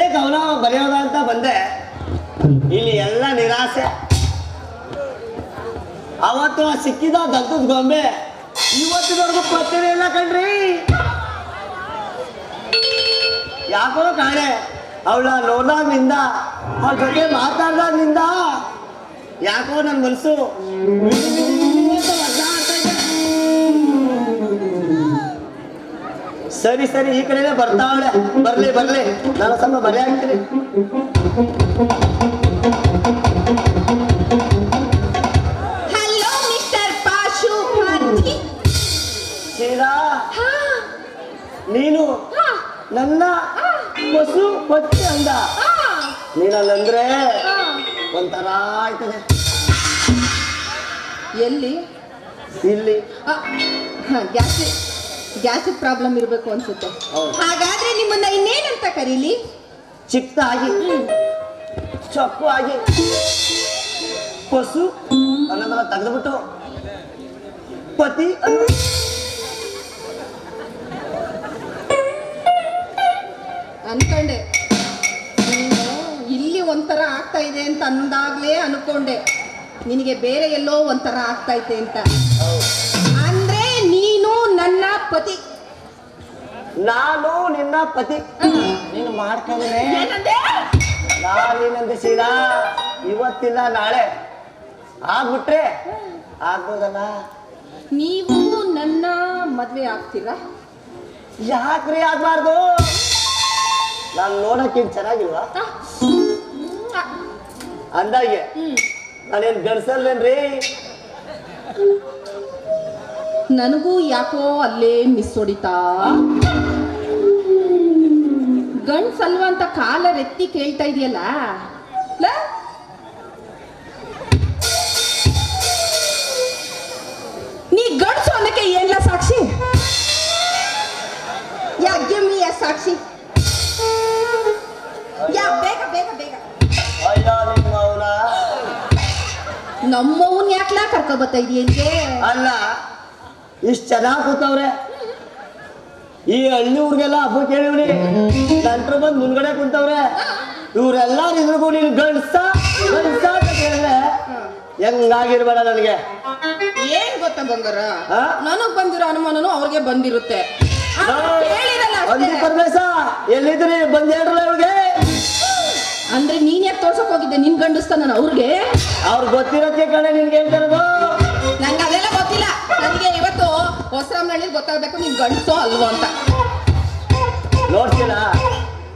ಕತೆ ಕವನ ಬರೆಯೋದ ಅಂತ ಬಂದೆ. ಇಲ್ಲಿ ಎಲ್ಲ ನಿರಾಸೆ. ಅವತ್ತು ಸಿಕ್ಕಿದ ದತ್ತದ ಗೊಂಬೆ ಇವತ್ತಿನವರೆಗೂ ಪತ್ತೆನೇ ಇಲ್ಲ ಕಣ್ರಿ. ಯಾಕೋ ಕಾಣೆ, ಅವಳ ನೋಡ್ದಾಗ್ಲಿಂದ ಅವಳ ಜೊತೆ ಮಾತಾಡ್ದಾಗ್ಲಿಂದ ಯಾಕೋ ನನ್ನ ಮನಸ್ಸು ಸರಿ ಸರಿ ಈ ಕಡೆ ಬರ್ತಾವಳೆ ಬರ್ಲಿ ಬರ್ಲಿ. ನಾನು ಸ್ವಲ್ಪ ಮರೆ ಆಗ್ತೀನಿ ಹಲೋ ಮಿಸ್ಟರ್ ಹಾ. ನೀನು ಹಾ. ನನ್ನ ಮಸು ಪತ್ತಿ ಅಂದ. ಹಾ. ನೀನಲ್ಲಂದ್ರೆ ಹಾ. ಒಂಥರ ಆಯ್ತದೆ. ಎಲ್ಲಿ? ಇಲ್ಲಿ. ಗ್ಯಾಸ್ ಗ್ಯಾಸ್ ಪ್ರಾಬ್ಲಮ್ ಇರಬೇಕು ಅನ್ಸುತ್ತೆ. ಹೌದು. ಹಾಗಾದ್ರೆ ನಿಮ್ಮನ್ನ ಇನ್ನೇನಂತ ಕರೀಲಿ? ಚಿಕ್ಕದಾಗಿ. ಚೊಕ್ಕು ಆಗಿ ಪಶು ಅನ್ನೋದನ್ನ ತೆಗೆದುಬಿಟ್ಟು ಪತಿ ಅನ್ನೋ ಅನ್ಕೊಂಡೆ. ನೀನು ಇಲ್ಲಿ ಒಂಥರ ಆಗ್ತಾ ಇದೆ ಅಂತ ಅಂದಾಗ್ಲೇ ಅನ್ಕೊಂಡೆ. ನಿನಗೆ ಬೇರೆ ಎಲ್ಲೋ ಒಂಥರ ಆಗ್ತೈತೆ ಅಂತ. ಪತಿ. ನಾನು ನಿನ್ನ ಪತಿ. ನೀನು ಮಾಡ್ಕೊಂಡ್ರೆ? ನಾನೇನಂದೆ ಸೀದಾ ಇವತ್ತಿಲ್ಲ ನಾಳೆ. ಆಗ್ಬಿಟ್ರೆ? ಆಗ್ಬೋದಲ್ಲ? ನೀವು ನನ್ನ ಮದ್ವೆ ಆಗ್ತೀರಾ? ಯಾಕ್ರಿ ಆಗ್ಬಾರ್ದು? ನಾನು ನೋಡಕ್ಕೆ ಚೆನ್ನಾಗಿಲ್ವಾ? ಅಂದಾಗೆ. ನಾನೇನು ನಾನೇನ್ ಗಡ್ಸಲ್ಲೇನ್ರಿ? ನನಗೂ ಯಾಕೋ ಅಲ್ಲೇ ಮಿಸ್ ಹೊಡಿತಾ? ಗಂಡ್ಸಲ್ವಾ ಅಂತ ಕಾಲ ರೆತ್ತಿ ಕೇಳ್ತಾ ಇದೆಯಲ್ಲ? ನೀ ಗಂಡ್ಸು ಅನ್ನಕ್ಕೆ ಏನ್ಲ ಸಾಕ್ಷಿ? ಯಾ ಗಿವ್ ಮಿ ಎ ಸಾಕ್ಷಿ. ಯಾ ಬೇಗ ಬೇಗ ಬೇಗ. ನಮ್ಮವನ್ ಯಾಕ್ಲಾ ಕರ್ಕೊ ಬರ್ತಾ ಇದೀಯ ಅಲ್ಲ ಇಷ್ಟು ಚೆನ್ನಾಗಿ ಕೂತವ್ರೆ. ಈ ಹಳ್ಳಿ ಹುಡುಗೆಲ್ಲ ಹಬ್ಬ ಕೇಳಿವ್ರಿ. ನಂಟ್ರು ಬಂದು ಮುಂದ್ಗಡೆ ಕುಂತವ್ರೆ. ಇವ್ರೆಲ್ಲ ಇದ್ರಿಗೂ ನೀನು ಗಂಡ್ಸ ಗಂಡ್ಸ ಅಂತ ಕೇಳಿದ್ರೆ ಹೆಂಗಾಗಿರ್ಬೇಡ ನನಗೆ. ಏನ್ ಗೊತ್ತಾ ಬಂಗಾರ? ಆ? ನನಗ್ ಬಂದಿರೋ ಅನುಮಾನನು ಅವ್ರಿಗೆ ಬಂದಿರುತ್ತೆ. ಹೇಳಿರಲ್ಲ ಅಷ್ಟೇ. ಪರಮೇಶ ಎಲ್ಲಿದ್ರಿ ಬಂದ್ ಹೇಳ್ರಲ್ಲ ಇವ್ರಿಗೆ. ಅಂದ್ರೆ ನೀನ್ ಯಾಕೆ ತೋರ್ಸಕ್ ಹೋಗಿದ್ದೆ? ನಿನ್ ಗಂಡಸ್ತ ನಾನು ಅವ್ರಿಗೆ? ಅವ್ರು ಗೊತ್ತಿರತ್ತೆ ಕಣೆ ನಿನ್ಗೆ ಹೇಳ್ತಾರದು. ನಂಗೆ ಅದೆಲ್ಲ ಗೊತ್ತಿಲ್ಲ. ನನಗೆ ಇವತ್ತು ಗೊತ್ತಾಗಬೇಕು ಗೊತ್ತಾಗ್ಬೇಕು ನೀ ಗಂಡಸೋ ಅಲ್ವೋ ಅಂತ. ನೋಡ್ತೀರಾ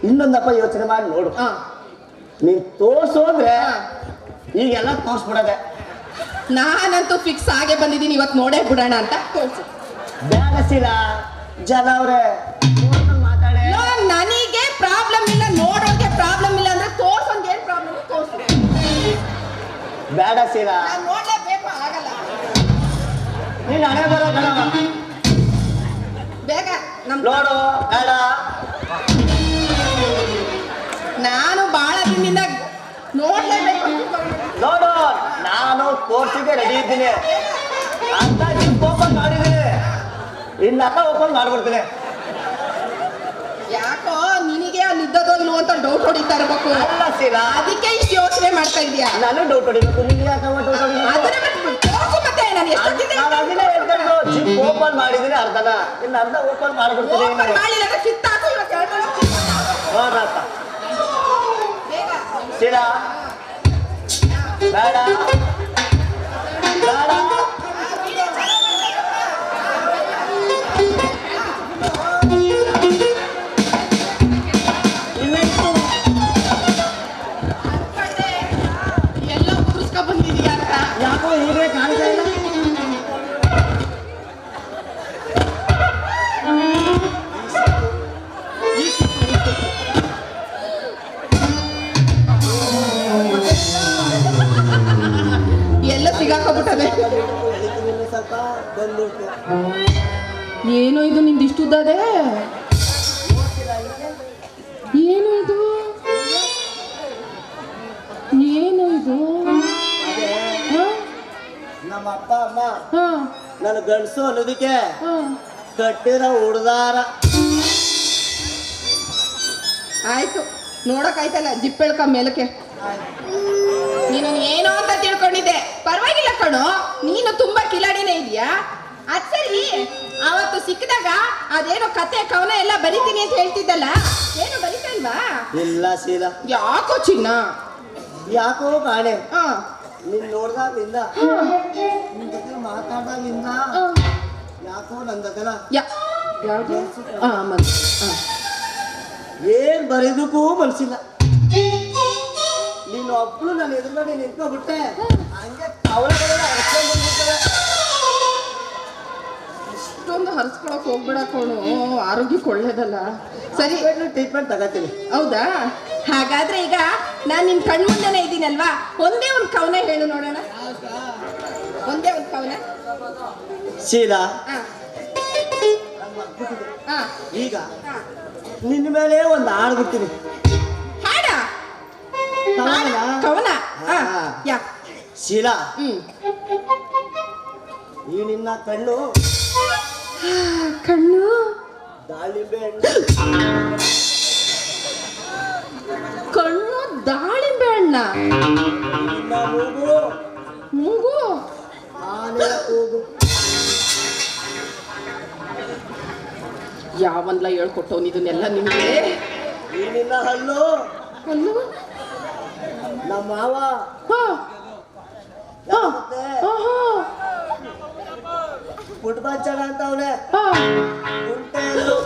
ಇನ್ನೊಂದಪ್ಪ ಯೋಚನೆ ಮಾಡಿ ನೋಡು. ನೀ ನೀನ್ ತೋರ್ಸು ಅಂದ್ರೆ ಆ. ಈಗೆಲ್ಲ ತೋರ್ಸ್ಬಿಡದೆ. ನಾನಂತೂ ಫಿಕ್ಸ್ ಆಗೇ ಬಂದಿದ್ದೀನಿ ಇವತ್ತು ನೋಡೇ ಬಿಡೋಣ ಅಂತ ತೋರ್ಸು. ಜನ ಅವ್ರೆ ಮಾತಾಡೆ. ನನಗೆ ಪ್ರಾಬ್ಲಮ್ ಇಲ್ಲ ನೋಡೋಕೆ ಪ್ರಾಬ್ಲಮ್ ಇಲ್ಲ ಅಂದ್ರೆ ತೋರ್ಸೋಂದ್ ಏನ್ ಪ್ರಾಬ್ಲಮ್ ತೋರ್ಸು. ಬೇಡ ನಾನು ನೋಡ್ಲೇಬೇಕು ಆಗಲ್ಲ ನೀನ್ ಹಣೆ ಬರೋ ಕಣ. ಬೇಗ ನಮ್ ನೋಡು ಬೇಡ. ನಾನು ಬಹಳ ದಿನದಿಂದ ನೋಡ್ಲೇಬೇಕು. ನೋಡು ನಾನು ಕೋರ್ಸಿಗೆ ರೆಡಿ ಇದ್ದೀನಿ. ಅಂತ ನೀನ್ ಓಪನ್ ಮಾಡಿದ್ದೀನಿ. ಇನ್ನಕ್ಕ ಓಪನ್ ಮಾಡ್ಬಿಡ್ತೀನಿ. ಯಾಕೋ ನಿನಗೆ ಅಲ್ಲಿ ಅಂತ ಡೌಟ್ ಹೊಡಿತಾ ಇರ್ಬೇಕು. ಅದಕ್ಕೆ ಇಷ್ಟು ಯೋಚನೆ ಮಾಡ್ತಾ ಇದೀಯಾ? ನಾನು ಡೌಟ್ ಹೊಡಿಬೇಕು. ನಿನ್ಗೆ ಯಾಕೆ ಡೌಟ್ ಹೊಡಿಬೇಕು? ನಾನು ಅದನ್ನೇ ಜಿಪ್ ಓಪನ್ ಮಾಡಿದ್ರೆ ಅರ್ಧನ. ಇನ್ನು ಅರ್ಧ ಓಪನ್ ಮಾಡ್ಬಿಡ್ತೀನಿ. ನೋಡ್ರಪ್ಪ ಬೇಡ. ಬೇಡ. ಏನು ಇದು ನಿಮ್ದು ಇಷ್ಟು ಅದೇ ಏನು ಇದು? ಏನು ಇದು? ನಮ್ಮ ಅಪ್ಪ ಅಮ್ಮ ನನ್ನ ಗಂಡಸು ಅನ್ನೋದಕ್ಕೆ ಹ. ಕಟ್ಟಿರೋ ಉಡ್ದಾರ. ಆಯ್ತು. ನೋಡಕ್ಕಾಯ್ತಲ್ಲ ಜಿಪ್ಪೆಳ್ಕ ಮೇಲಕ್ಕೆ. ನೀನು ಏನೋ ಅಂತ ತಿಳ್ಕೊಂಡಿದ್ದೆ. ಪರವಾಗಿಲ್ಲ ಕಣೋ ನೀನು ತುಂಬಾ ಕಿಲಾಡಿನೇ ಇದೆಯಾ ಅದ್ ಸರಿ ಅವತ್ತು ಸಿಕ್ಕಿದಾಗ ಅದೇನೋ ಕತೆ ಕವನ ಎಲ್ಲ ಬರಿತೀನಿ ಅಂತ ಹೇಳ್ತಿದ್ದಲ್ಲ ಏನು ಬರಿತಾ ಇಲ್ವಾ ಇಲ್ಲ ಸೀದಾ. ಯಾಕೋ ಚಿನ್ನ? ಯಾಕೋ ಕಾಣೆ. ಹಾ. ನಿನ್ ನೋಡ್ದಾಗಿಂದ ನಿನ್ ಜೊತೆ ಮಾತಾಡ್ದಾಗಿಂದ ಯಾಕೋ ನಂದದಲ್ಲ ಯಾ- ಯಾವ್ದು? ಆ, ಮನ್ಸು. ಆ. ಏನ್ ಬರೀದಕ್ಕೂ ಮನ್ಸಿಲ್ಲ. ನೀನು ಒಬ್ಳು ನನ್ನ ಎದುರುಗಡೆ ನಿಂತ್ಕೊಂಡ್ಬಿಟ್ಟೆ ಹಂಗೆ ಅವಳಗಡೆ ಹರ್ಕೊಂಡ್ ಬಂದ್ಬಿಡ್ತವೆ ಇಷ್ಟೊಂದು ಹರಿಸ್ಕೊಳಕ್ ಹೋಗ್ಬೇಡ ಕಣು ಆರೋಗ್ಯಕ್ಕೆ ಒಳ್ಳೇದಲ್ಲ. ಸರಿ. ಟ್ರೀಟ್ಮೆಂಟ್ ತಗೋತೀನಿ. ಹೌದಾ? ಹಾಗಾದ್ರೆ ಈಗ ನಾನು ನಿನ್ ಕಣ್ಮುಂದೆನೆ ಇದ್ದೀನಲ್ವಾ? ಒಂದೇ ಒಂದು ಕವನ ಹೇಳು ನೋಡೋಣ. ಒಂದೇ ಒಂದು ಕವನ. ಶೀಲಾ. ಈಗ. ನಿನ್ನ ಮೇಲೆ ಒಂದು ಹಾಡು ಬಿಡ್ತೀನಿ. ಹಾಡ ಕವನ? ಕವನ. ಯಾ. ಶೀಲಾ. ಹ್ಮ್. ಈ ನಿನ್ನ ಕಣ್ಣು. ಕಣ್ಣು? ದಾಳಿಂಬೆ ಹಣ್ಣು ಕಣ್ಣು ದಾಳಿಂಬೆ ಹಣ್ಣ ನಿನ್ನ ಮೂಗು. ಮೂಗು? ಆನೆ ಕೂಗು. ಯಾವನ್ಲ ಹೇಳ್ಕೊಟ್ಟವ್ನು ಇದನ್ನೆಲ್ಲ ನಿಮ್ಗೆ ನಿನ್ನ ಹಲ್ಲು. ಅಲ್ಲೂ ನಮ್ಮ ಮಾವ ಆಹಾ, ಪುಟ್ಬಂಚಣ ಅಂತ ಅವನೇ. ಹಾ. ಕುಂಟೆ ಹಲ್ಲು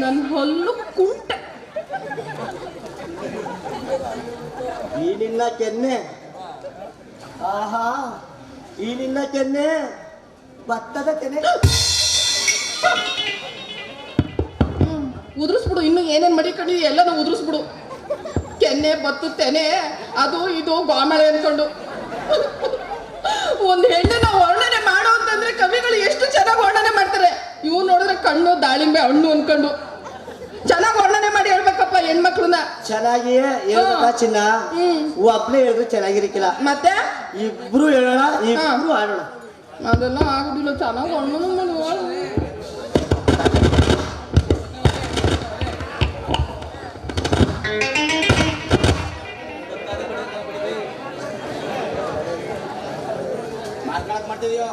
ನನ್ ಹಲ್ಲು ಕುಂಟೆ. ಈ ನಿನ್ನ ಕೆನ್ನೆ. ಆಹಾ ಈ ನಿನ್ನ ಕೆನ್ನೆ. ಭತ್ತದ ಕೆನೆ. ಉದುರಿಸ್ಬಿಡು ಇನ್ನು ಏನೇನು ಏನೇನ್ ಎಲ್ಲ ಎಲ್ಲನೂ ಉದುರಿಸ್ಬಿಡು. ಕೆನ್ನೆ ಬತ್ತು ತೆನೆ ಅದು ಇದು ಗೋಮಳೆ ಅನ್ಕೊಂಡು. ಒಂದು ಹೆಣ್ಣನ್ನ ವರ್ಣನೆ ಮಾಡೋ ಅಂತಂದ್ರೆ ಕವಿಗಳು ಎಷ್ಟು ಚೆನ್ನಾಗಿ ವರ್ಣನೆ ಮಾಡ್ತಾರೆ. ಇವ್ ನೋಡಿದ್ರೆ ಕಣ್ಣು ದಾಳಿಂಬೆ ಹಣ್ಣು ಅನ್ಕೊಂಡು. ಚೆನ್ನಾಗಿ ವರ್ಣನೆ ಮಾಡಿ ಹೇಳ್ಬೇಕಪ್ಪ ಹೆಣ್ಮಕ್ಳನ್ನ. ಚೆನ್ನಾಗಿ ಹೇಳ್ಬೇಕಾ ಚಿನ್ನ? ಹ್ಮ್. ಒಬ್ನೇ ಹೇಳಿದ್ರು ಚೆನ್ನಾಗಿರಕ್ಕಿಲ್ಲ ಮತ್ತೆ? ಇಬ್ರು ಹೇಳೋಣ ಇಬ್ರು ಆಡೋಣ ಅದೆಲ್ಲ ಆಗುದಿಲ್ಲ ಚೆನ್ನಾಗಿ ವರ್ಣನೆ ಮಾಡುವ ಮಾಡ್ತಿದ್ಯೋ ಚೆನ್ನಾಗಿ ವರ್ಣನೆ ಮಾಡಿ.